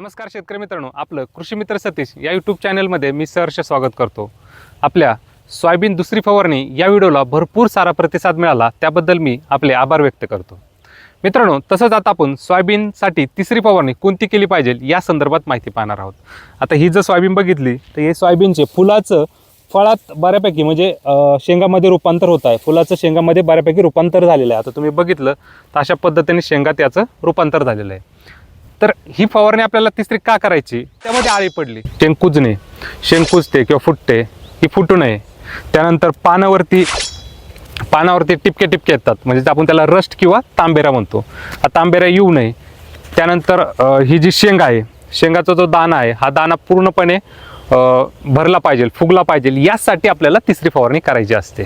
नमस्कार शेतकरी मित्रांनो आपलं कृषी मित्र सतीश या यूट्यूब चॅनलमध्ये मी सहर्ष स्वागत करतो. आपल्या सोयाबीन दुसरी फवारणी या व्हिडिओला भरपूर सारा प्रतिसाद मिळाला त्याबद्दल मी आपले आभार व्यक्त करतो. मित्रांनो तसंच आता आपण सोयाबीनसाठी तिसरी फवारणी कोणती केली पाहिजे या संदर्भात माहिती पाहणार आहोत. आता ही जर सोयाबीन बघितली तर हे सोयाबीनचे फुलाचं फळात बऱ्यापैकी म्हणजे शेंगामध्ये रूपांतर होत आहे. फुलाचं शेंगामध्ये बऱ्यापैकी रूपांतर झालेलं आहे. आता तुम्ही बघितलं तर अशा पद्धतीने शेंगात याचं रूपांतर झालेलं आहे. तर ही फवारणी आपल्याला तिसरी का करायची? त्यामध्ये आळी पडली. शेंकुजणे शेंकुजते किंवा फुटते ही फुटू नये. त्यानंतर पानावरती पानावरती टिपके टिपके येतात. म्हणजे आपण त्याला रस्ट किंवा तांबेरा म्हणतो. हा तांबेरा येऊ नये. त्यानंतर ही जी शेंगा आहे शेंगाचा जो दाना आहे हा दाना पूर्णपणे भरला पाहिजे फुगला पाहिजे यासाठी आपल्याला तिसरी फवारणी करायची असते.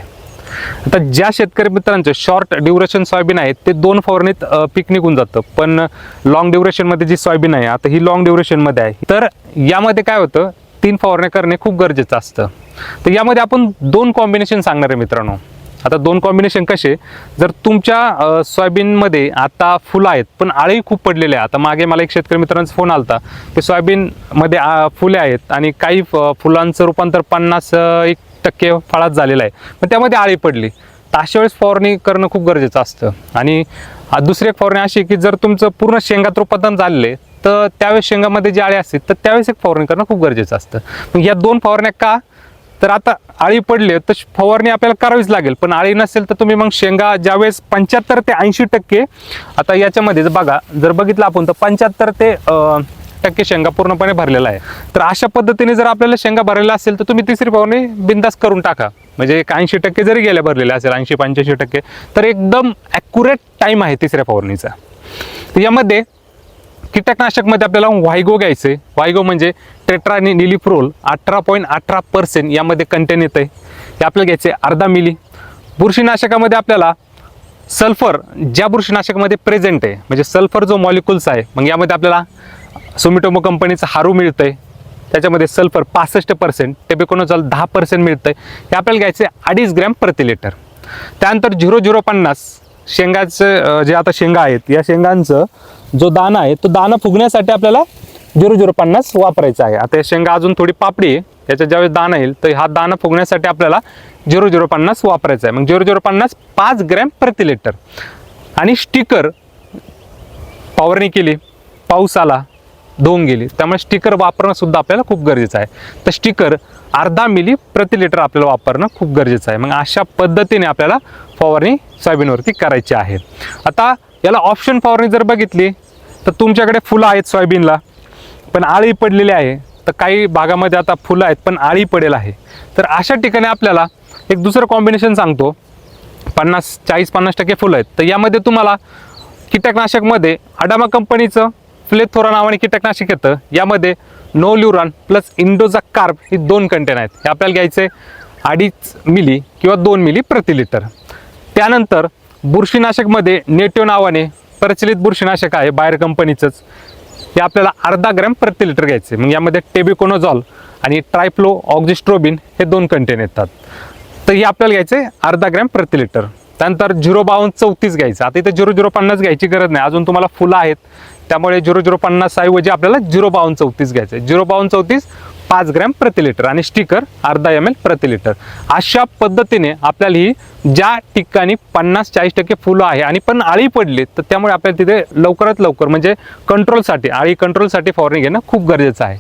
आता ज्या शेतकरी मित्रांचं शॉर्ट ड्युरेशन सोयाबीन आहे ते दोन फवारणीत पीक निघून जातं. पण लॉंग ड्युरेशनमध्ये जी सोयाबीन आहे आता ही लॉंग ड्युरेशनमध्ये आहे. तर यामध्ये काय होतं तीन फवारण्या करणे खूप गरजेचं असतं. तर यामध्ये आपण दोन कॉम्बिनेशन सांगणार आहे मित्रांनो. आता दोन कॉम्बिनेशन कसे जर तुमच्या सोयाबीनमध्ये आता फुलं आहेत पण आळी खूप पडलेले आहे आता मागे मला एक शेतकरी मित्रांचा फोन आलता. की सोयाबीनमध्ये फुले आहेत आणि काही फ- फुलांचं रूपांतर पन्नास एक टक्के फळात झालेला आहे. पण त्यामध्ये आळी पडली. तर अशा वेळेस फवारणी करणं खूप गरजेचं असतं. आणि दुसरी एक फवारणी अशी की जर तुमचं पूर्ण शेंगात रूपांतरण झाले तर त्यावेळेस शेंगामध्ये जी आळी असते तर त्यावेळेस एक फवारणी करणं खूप गरजेचं असतं. मग या दोन फवारण्या का? तर आता आळी पडली तर फवारणी आपल्याला करावीच लागेल. पण आळी नसेल तर तुम्ही मग शेंगा ज्यावेळेस पंच्याहत्तर ते ऐंशी टक्के आता याच्यामध्ये बघा जर बघितलं आपण तर पंच्याहत्तर ते टक्के शेंगा पूर्णपणे भरलेला आहे. तर अशा पद्धतीने जर आपल्याला शेंगा भरलेला असेल तर तुम्ही तिसरी फवारणी बिंदास करून टाका. म्हणजे एक ऐंशी टक्के जरी गेल्या भरलेल्या असेल ऐंशी पंच्याऐंशी टक्के तर एकदम ॲक्युरेट टाईम आहे तिसऱ्या फवारणीचा यामध्ये कीटकनाशकमध्ये आपल्याला व्हायगो घ्यायचं. आहे व्हायगो म्हणजे टेट्रा आणि निलिफ्रोल अठरा पॉईंट अठरा पर्सेंट यामध्ये कंटेन येतं आहे हे आपल्याला घ्यायचं आहे अर्धा मिली बुरशीनाशकामध्ये आपल्याला सल्फर ज्या बुरशीनाशकामध्ये प्रेझेंट आहे म्हणजे सल्फर जो मॉलिक्युल्स आहे मग यामध्ये आपल्याला सोमिटोमो कंपनीचं हारू मिळतं आहे त्याच्यामध्ये सल्फर पासष्ट पर्सेंट टेबिकोनोझॉल दहा पर्सेंट मिळतं आहे हे आपल्याला घ्यायचं आहे अडीच ग्रॅम प्रति लिटर त्यानंतर झिरो झिरो पन्नास शेंगाचं जे आता शेंगा आहेत या शेंगांचं जो दाना आहे तो दाना फुगण्यासाठी आपल्याला झिरो झिरो पन्नास वापरायचा आहे. आता या शेंगा अजून थोडी पापडी आहे याच्यात ज्यावेळेस दाना येईल तर हा दाना फुगण्यासाठी आपल्याला झिरो झिरो पन्नास वापरायचा आहे. मग झिरो झिरो पन्नास पाच ग्रॅम प्रति लिटर आणि स्टिकर फवारणी केली पाऊस आला धुवून गेली. त्यामुळे स्टिकर वापरणं सुद्धा आपल्याला खूप गरजेचं आहे. तर स्टिकर अर्धा मिली प्रति लिटर आपल्याला वापरणं खूप गरजेचं आहे. मग अशा पद्धतीने आपल्याला फवारणी सोयाबीनवरती करायची आहे. आता याला ऑप्शन फवारणी जर बघितली तर तुमच्याकडे फुलं आहेत सोयाबीनला पण आळी पडलेली आहे. तर काही भागामध्ये आता फुलं आहेत पण आळी पडेल आहे. तर अशा ठिकाणी आपल्याला एक दुसरं कॉम्बिनेशन सांगतो. पन्नास चाळीस पन्नास टक्के फुलं आहेत. तर यामध्ये तुम्हाला कीटकनाशकमध्ये अडामा कंपनीचं प्लेथोरा नावाने कीटकनाशक येतं. यामध्ये novaluron plus indoxacarb ही दोन कंटेन आहेत. हे आपल्याला घ्यायचे अडीच मिली किंवा दोन मिली प्रति लिटर. त्यानंतर बुरशीनाशकमध्ये नेट्यो नावाने प्रचलित बुरशीनाशक आहे बाहेर कंपनीचंच. हे आपल्याला अर्धा ग्रॅम प्रति लिटर घ्यायचे मग यामध्ये टेबिकोनोझॉल आणि ट्रायफ्लो ऑक्झिस्ट्रोबिन हे दोन कंटेन येतात. तर हे आपल्याला घ्यायचे अर्धा ग्रॅम प्रति लिटर. त्यानंतर झिरो बावन्न चौतीस घ्यायचं. आता इथे झिरो झिरो पन्नास घ्यायची गरज नाही. अजून तुम्हाला फुलं आहेत. त्यामुळे झिरो झिरो पन्नास ऐवजी आपल्याला झिरो बावन्न चौतीस घ्यायचं आहे. झिरो बावन्न चौतीस पाच ग्रॅम प्रति लिटर आणि स्टिकर अर्धा एम एल प्रति लिटर. अशा पद्धतीने आपल्याला ही ज्या ठिकाणी पन्नास चाळीस टक्के फुलं आहे आणि पण आळी पडली तर त्यामुळे आपल्याला तिथे लवकरात लवकर म्हणजे कंट्रोलसाठी आळी कंट्रोलसाठी फवारणी घेणं खूप गरजेचं आहे.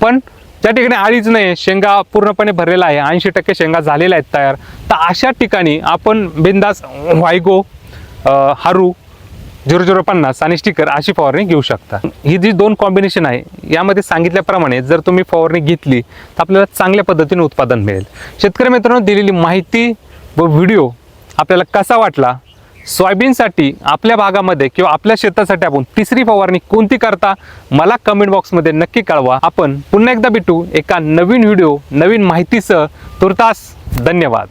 पण त्या ठिकाणी आळीच नाही शेंगा पूर्णपणे भरलेला आहे ऐंशी टक्के शेंगा झालेल्या आहेत तयार. तर अशा ठिकाणी आपण बिंदास व्हायगो हारू झिरो झिरो पन्नास आणि स्टिकर अशी फवारणी घेऊ शकता. ही जी दोन कॉम्बिनेशन आहे यामध्ये सांगितल्याप्रमाणे जर तुम्ही फवारणी घेतली तर आपल्याला चांगल्या पद्धतीने उत्पादन मिळेल. शेतकरी मित्रांनो दिलेली माहिती व व्हिडिओ आपल्याला कसा वाटला सोयाबीनसाठी आपल्या भागामध्ये किंवा आपल्या शेतासाठी आपण तिसरी फवारणी कोणती करता मला कमेंट बॉक्समध्ये नक्की कळवा. आपण पुन्हा एकदा भेटू एका नवीन व्हिडिओ नवीन माहितीसह. तुर्तास धन्यवाद.